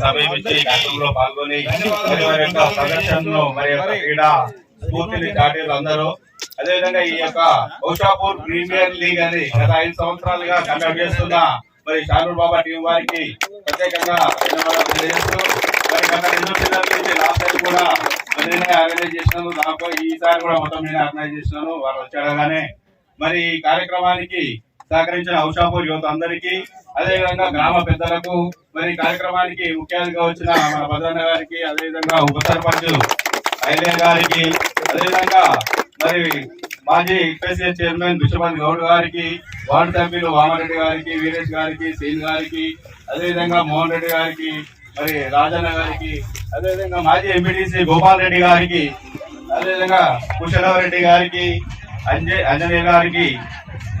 సమయం ఇచ్చి కార్యక్రమంలో పాల్గొని మరి వారి యొక్క ప్రదర్శనను మరి యొక్క క్రీడా స్ఫూర్తిని అందరూ. అదేవిధంగా ఈ యొక్క ఓషాపూర్ ప్రీమియర్ లీగ్ అని గత ఐదు సంవత్సరాలుగా కండక్ట్ చేస్తున్న మరి షారూర్ బాబా టీం వారికి ప్రత్యేకంగా ధన్యవాదాలు తెలియజేస్తూ మరి గత రెండు పిల్లల నుంచి లాస్ట్ టైం కూడా నేనే ఆర్గనైజ్ చేసినాను నాకు ఈసారి కూడా మొత్తం నేనే ఆర్గనైజ్ చేసినాను. వాళ్ళు వచ్చాడగానే మరి ఈ కార్యక్రమానికి సహకరించిన హౌషాపూర్ యువత అందరికీ అదేవిధంగా గ్రామ పెద్దలకు మరి కార్యక్రమానికి ముఖ్య అతిథిగా వచ్చిన మన భద్రన్న గారికి అదేవిధంగా ఉప సర్పంచ్ ఐలే గారికి అదేవిధంగా మరి మాజీ ఎక్స్ఎస్ఎస్ చైర్మన్ విశ్వపతి గౌడ్ గారికి వార్డు సభ్యులు వామారెడ్డి గారికి వీరేష్ గారికి సీన్ గారికి అదేవిధంగా మోహన్ రెడ్డి గారికి మరి రాజన్న గారికి అదేవిధంగా మాజీ ఎంపీటీసీ గోపాల్ రెడ్డి గారికి అదేవిధంగా రెడ్డి గారికి అంజయ్ అంజనేయ గారికి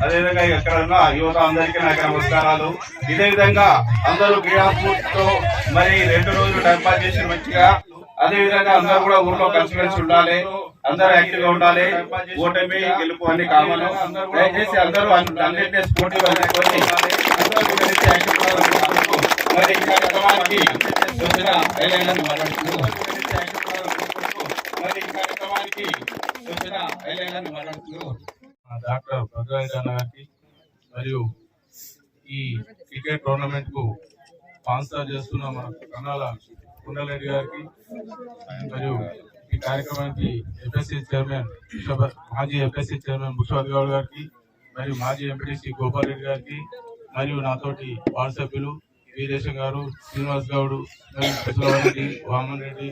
అదేవిధంగా ఇక్కడ ఉన్న యువత అందరికీ నా యొక్క నమస్కారాలు. ఇదే విధంగా అందరూ క్రీడాస్ఫూర్తితో మరి రెండు రోజులు టైం పాస్ చేసిన మంచిగా అదే విధంగా అందరూ కూడా ఊర్లో కలిసిమెలిసి ఉండాలి అందరూ యాక్టివ్గా ఉండాలి ఓటమి గెలుపు అన్ని కావాలి. దయచేసి అందరూ అన్నింటినీ స్పోర్టివ్ అనుకొని మరి ఈ కార్యక్రమానికి వచ్చిన ఐలైనర్ మాట్లాడుతూ మరి ఈ కార్యక్రమానికి వచ్చిన ఐలైనర్ మాట్లాడుతూ డాక్టర్ భద్రాజ గారికి మరియు ఈ క్రికెట్ టోర్నమెంట్కు స్పాన్సర్ చేస్తున్న మన కన్నాల కుండలరెడ్డి గారికి మరియు ఈ కార్యక్రమానికి ఎఫ్ఎస్సి చైర్మన్ మాజీ ఎఫ్ఎస్సి చైర్మన్ భూషవత్ గౌడ్ గారికి మరియు మాజీ ఎంపీటీసీ గోపాల్ రెడ్డి గారికి మరియు నాతోటి వార్డు సభ్యులు వీరేశం గారు శ్రీనివాస్ గౌడ్ మరియు వామన్ రెడ్డి.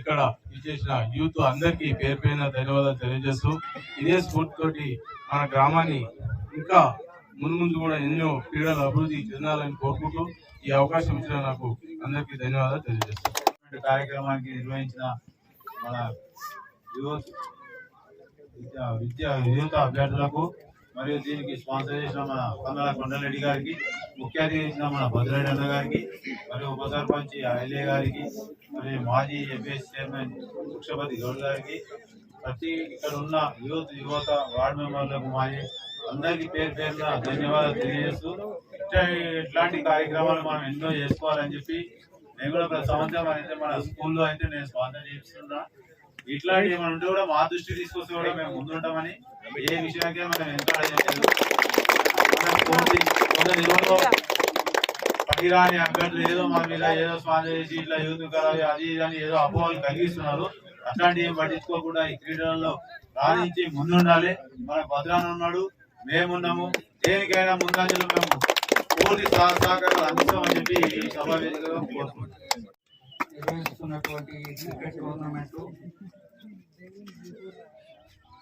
ఇక్కడ ఇచ్చేసిన యూత్ అందరికీ పేరు పైన ధన్యవాదాలు తెలియజేస్తూ ఇదే స్ఫూర్తితోటి మన గ్రామాన్ని ఇంకా ముందు ముందు కూడా ఎన్నో క్రీడలు అభివృద్ధి చెందాలని కోరుకుంటూ ఈ అవకాశం ఇచ్చిన నాకు అందరికీ ధన్యవాదాలు తెలియజేస్తాను. కార్యక్రమానికి నిర్వహించిన మన విద్యా విద్య విద్య యువత అభ్యర్థులకు మరియు దీనికి స్పాన్సర్ చేసిన మన కన్నడ కొండలరెడ్డి గారికి ముఖ్య అతిథి మన భద్రరెడ్డి అన్న గారికి మరియు ఉప సర్పంచ్ ఐలే గారికి మరియు మాజీ ఎంపీఎస్ చైర్మన్ వృక్షపతి గౌడ్ గారికి ప్రతి ఇక్కడ ఉన్న యూత్ యువత వార్డు మెంబర్లకు మాజీ అందరికీ పేరు పేరున ధన్యవాదాలు తెలియజేస్తూ ఇట్లా- ఇట్లాంటి కార్యక్రమాలు మనం ఎన్నో చేసుకోవాలని చెప్పి నేను కూడా ప్రతి సంవత్సరం అయితే మన స్కూల్లో అయితే నేను స్పాన్సర్ చేస్తున్నా ఇట్లాంటి ఏమైనా ఉంటే కూడా మా దృష్టి తీసుకొస్తే కూడా మేము ముందుంటామని ఏ విషయానికైనా మనం ఎంకరేజ్ చేయలేదు పనిరాని అభ్యర్థులు ఏదో మన మీద ఏదో స్పాన్సర్ చేసి ఇట్లా యూత్ కరాలి అది ఇది అని ఏదో అపోహలు కలిగిస్తున్నారు. అట్లాంటి ఏం పట్టించుకోకుండా ఈ క్రీడలలో రాణించి ముందుండాలి. మన భద్రాన్ని ఉన్నాడు మేమున్నాము. దేనికైనా ముందంజలో మేము పూర్తి సహ- సహకారాలు అందిస్తామని చెప్పి ఈ సమావేశంలో నిర్వహిస్తున్నటువంటి క్రికెట్ టోర్నమెంట్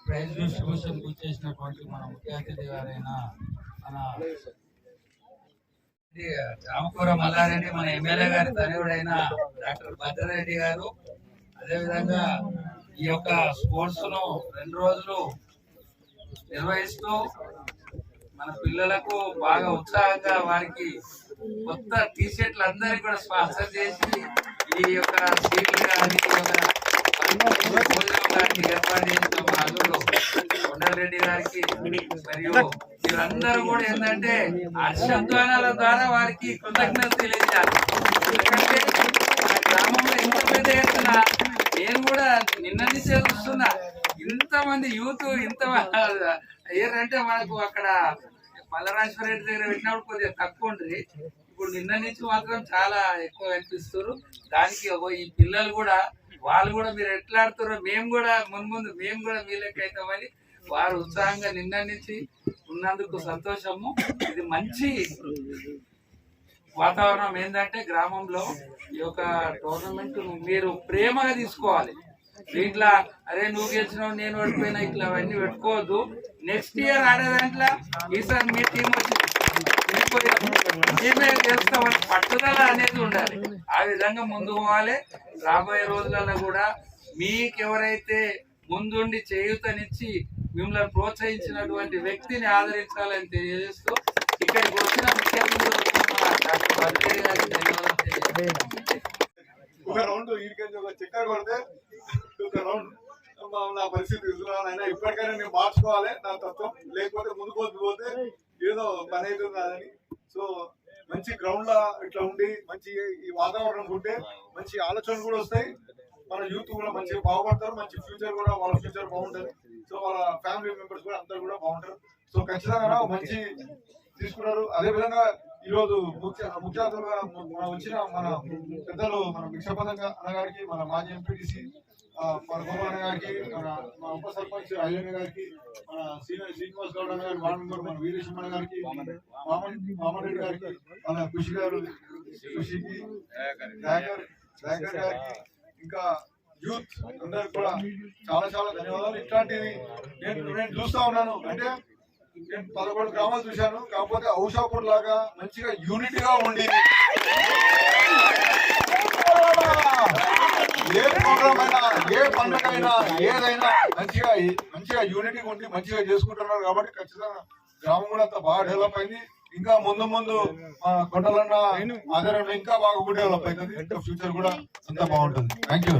ప్రైజ్ డిస్ట్రిబ్యూషన్ చేసినటువంటి మన ముఖ్య అతిథి గారైన మన రామకూర మల్లారెడ్డి మన ఎమ్మెల్యే గారి తనయుడైన డాక్టర్ భద్రారెడ్డి గారు అదేవిధంగా ఈ యొక్క స్పోర్ట్స్ను రెండు రోజులు నిర్వహిస్తూ మన పిల్లలకు బాగా ఉత్సాహంగా వారికి కొత్త టీ షర్ట్లు అందరికి కూడా స్పాన్సర్ చేసి ఈ యొక్క సీట్లు కానీ భోజనం కానీ ఏర్పాటు చేసిన మా అల్లుడు కొండలరెడ్డి గారికి మరియు వీరందరూ కూడా ఏంటంటే హర్షధ్వానాల ద్వారా వారికి కృతజ్ఞత తెలియజేయాలి. ఎందుకంటే గ్రామంలో ఇంత పెద్ద ఎత్తున నేను కూడా నిన్న నుంచే చూస్తున్నా. ఇంతమంది యూత్ ఇంత ఏంటంటే మనకు అక్కడ పల్లరాజేశ్వర రెడ్డి దగ్గర పెట్టినప్పుడు కొద్దిగా తక్కువ ఉంటుంది ఇప్పుడు నిన్న నుంచి మాత్రం చాలా ఎక్కువ కనిపిస్తారు దానికి ఈ పిల్లలు కూడా వాళ్ళు కూడా మీరు ఎట్లా ఆడుతారో మేము కూడా ముందు ముందు మేము కూడా మీ లెక్క అవుతామని వారు ఉత్సాహంగా నిన్న నుంచి ఉన్నందుకు సంతోషము. ఇది మంచి వాతావరణం ఏంటంటే గ్రామంలో ఈ యొక్క టోర్నమెంట్ మీరు ప్రేమగా తీసుకోవాలి. దీంట్లో అరే నువ్వు గెలిచినావు నేను ఓడిపోయినా ఇట్లా అవన్నీ పెట్టుకోవద్దు. నెక్స్ట్ ఇయర్ ఆడే దాంట్లో ఈసారి మీ టీం వచ్చింది మేమే గెలుస్తామని పట్టుదల అనేది ఉండాలి. ఆ విధంగా ముందు పోవాలి. రాబోయే రోజులలో కూడా మీకెవరైతే ముందుండి చేయూతనిచ్చి మిమ్మల్ని ప్రోత్సహించినటువంటి వ్యక్తిని ఆదరించాలని తెలియజేస్తూ ఇక్కడికి వచ్చిన ముఖ్యమంత్రి ఒక రౌండ్ వీడికి ఒక చక్కెర కొడితే ఒక రౌండ్. నా పరిస్థితి తీసుకున్నాను అయినా ఇప్పటికైనా నేను మార్చుకోవాలి నా తత్వం. లేకపోతే ముందుకు పోతే పోతే ఏదో పని అవుతుంది కాదని. సో మంచి గ్రౌండ్ లా ఇట్లా ఉండి మంచి ఈ వాతావరణం ఉంటే మంచి ఆలోచనలు కూడా వస్తాయి. మన యూత్ కూడా మంచిగా బాగుపడతారు మంచి ఫ్యూచర్ కూడా వాళ్ళ ఫ్యూచర్ బాగుంటుంది. సో వాళ్ళ ఫ్యామిలీ మెంబర్స్ కూడా అందరు కూడా బాగుంటారు. సో ఖచ్చితంగా మంచి తీసుకున్నారు. అదే విధంగా ఈ రోజు ముఖ్య ముఖ్య అతిథులుగా మన వచ్చిన మన పెద్దలు మన భిక్షపదంగా అన్నగారికి మన మాజీ ఎంపీటీసీ మన గోపాల గారికి మన మా ఉప సర్పంచ్ అయ్యన్న గారికి మన సీనియర్ శ్రీనివాస్ గౌడ్ అన్న గారి వార్డు మెంబర్ మన వీరేశ్వర గారికి మామన్ మామన్ రెడ్డి గారికి మన కృషి గారు కృషికి గారికి ఇంకా యూత్ అందరికి కూడా చాలా చాలా ధన్యవాదాలు. ఇట్లాంటివి నేను నేను చూస్తా ఉన్నాను. అంటే నేను పదకొండు గ్రామాలు చూశాను. కాకపోతే ఔషాపూర్ లాగా మంచిగా యూనిట్గా ఉండి ఏ ప్రోగ్రామ్ అయినా ఏ పండుగ అయినా ఏదైనా మంచిగా మంచిగా యూనిటీ ఉండి మంచిగా చేసుకుంటున్నారు కాబట్టి ఖచ్చితంగా గ్రామం కూడా అంత బాగా డెవలప్ అయింది. ఇంకా ముందు ముందు మా కొండలన్న ఆధారంలో ఇంకా బాగా కూడా డెవలప్ అవుతుంది. ఇంకా ఫ్యూచర్ కూడా అంత బాగుంటుంది. Thank you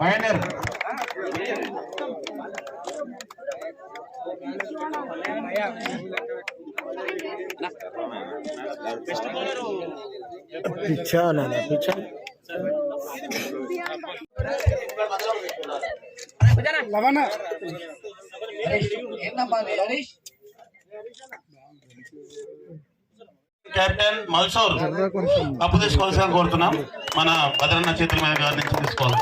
pioneer captain Malsur అప్పు తీసుకోవాల్సిన కోరుతున్నాం. మన భద్రన్న చేతుల మీద గారి నుంచి తీసుకోవాలి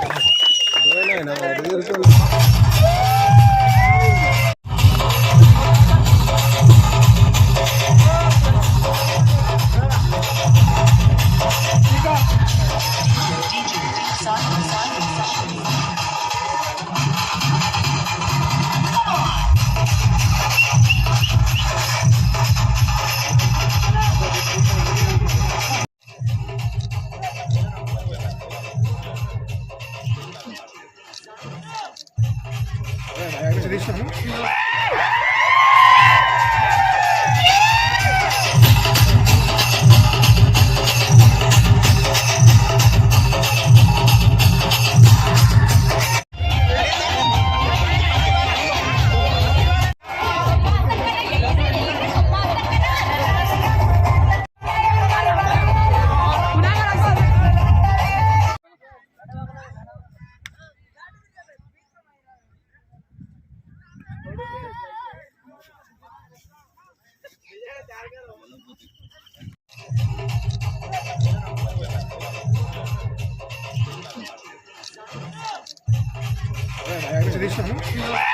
tradition.